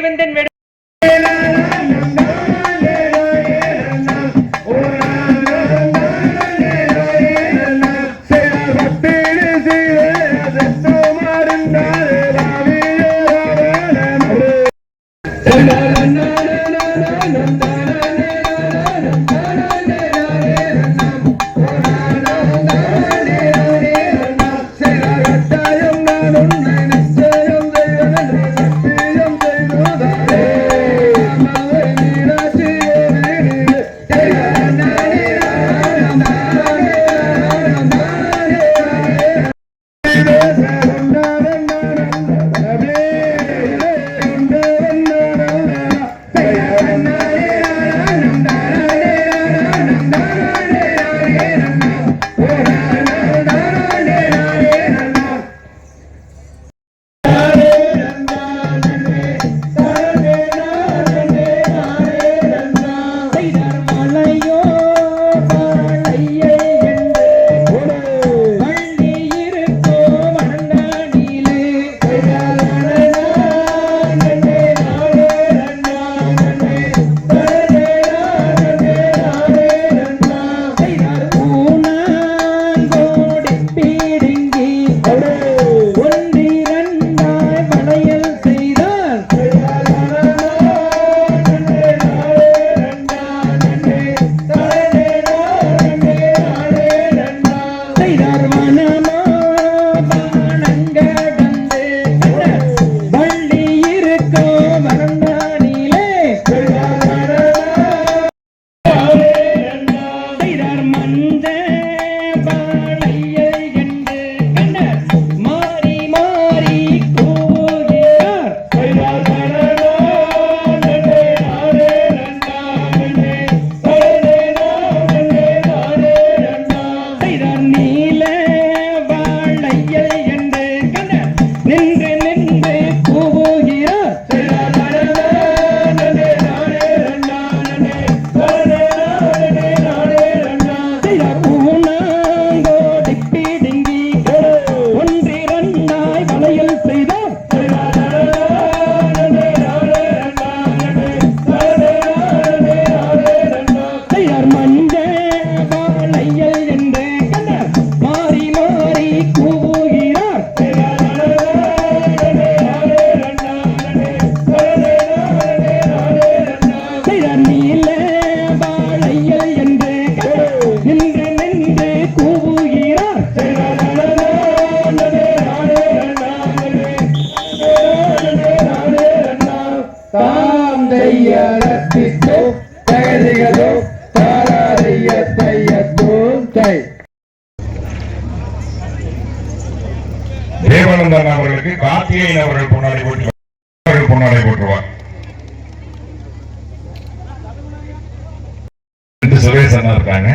துணைவேந்தன் வேலந்தன் அவர்களுக்கு கார்த்திகேயன் அவர்கள் பொன்னாடை போட்டு பொன்னாடை போட்டுருவார் சுரேசனா இருக்காங்க.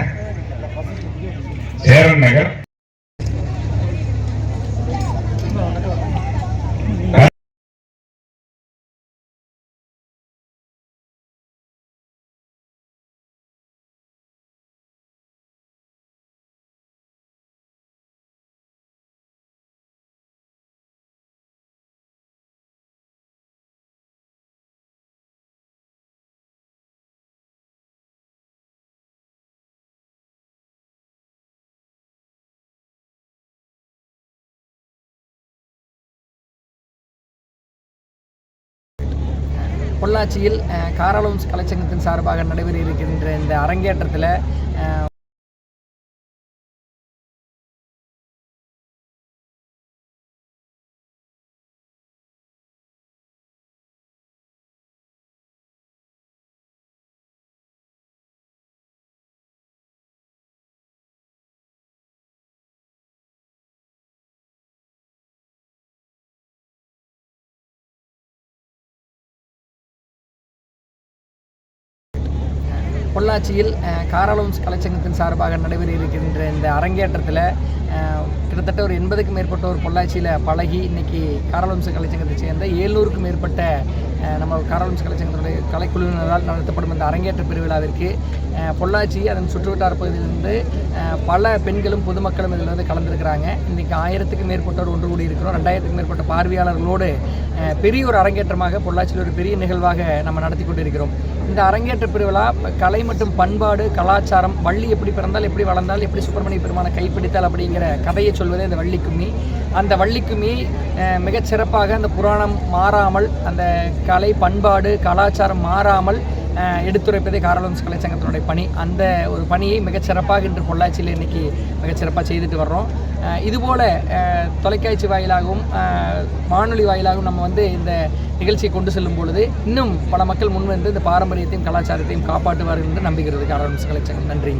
சேரன் நகர். பொள்ளாச்சியில் காராலோம்ஸ் கலைச்சங்கத்தின் சார்பாக நடைபெற இருக்கின்ற இந்த அரங்கேற்றத்தில் பொள்ளாச்சியில் அஹ், கலைச்சங்கத்தின் சார்பாக நடைபெற இருக்கின்ற இந்த அரங்கேற்றத்தில் கிட்டத்தட்ட ஒரு எண்பதுக்கும் மேற்பட்ட ஒரு பொள்ளாச்சியில் பழகி இன்னைக்கு காரலோம்ஸ் கலைச்சங்கத்தை சேர்ந்த ஏழ்நூறுக்கும் மேற்பட்ட நம்ம காரலோம்ஸ் கலைச்சங்கத்தினுடைய கலைக்குழுவினரால் நடத்தப்படும் இந்த அரங்கேற்ற பெருவிழாவிற்கு பொள்ளாச்சி அதன் சுற்றுவட்டார பகுதியிலிருந்து பல பெண்களும் பொதுமக்களும் இதில் வந்து கலந்துருக்கிறாங்க. இன்றைக்கி ஆயிரத்துக்கும் மேற்பட்டோர் ஒன்று கூடி இருக்கிறோம். ரெண்டாயிரத்துக்கும் மேற்பட்ட பார்வையாளர்களோடு பெரிய ஒரு அரங்கேற்றமாக பொள்ளாச்சியில் ஒரு பெரிய நிகழ்வாக நம்ம நடத்தி கொண்டிருக்கிறோம். இந்த அரங்கேற்ற பெருவிழா கலை மற்றும் பண்பாடு கலாச்சாரம் வள்ளி எப்படி பிறந்தால் எப்படி வளர்ந்தால் எப்படி சுப்பிரமணிய பெருமானை கைப்பிடித்தால் அப்படிங்கிற கதையை சொல்வதே இந்த வள்ளிக்கும்மி. அந்த வள்ளிக்கும்மி மிகச்சிறப்பாக அந்த புராணம் மாறாமல் அந்த கலை பண்பாடு கலாச்சாரம் மாறாமல் எடுத்துரைப்பதே காரலோன்ஸ் கலைச்சங்கத்தினுடைய பணி. அந்த ஒரு பணியை மிகச்சிறப்பாக இன்று பொள்ளாச்சியில் இன்றைக்கி மிகச்சிறப்பாக செய்துட்டு வர்றோம். இதுபோல் தொலைக்காட்சி வாயிலாகவும் வானொலி வாயிலாகவும் நம்ம வந்து இந்த நிகழ்ச்சியை கொண்டு செல்லும் பொழுது இன்னும் பல மக்கள் முன்வந்து இந்த பாரம்பரியத்தையும் கலாச்சாரத்தையும் காப்பாற்றுவார்கள் என்று நம்புகிறது காரலோன்ஸ் கலைச்சங்கம் நன்றி.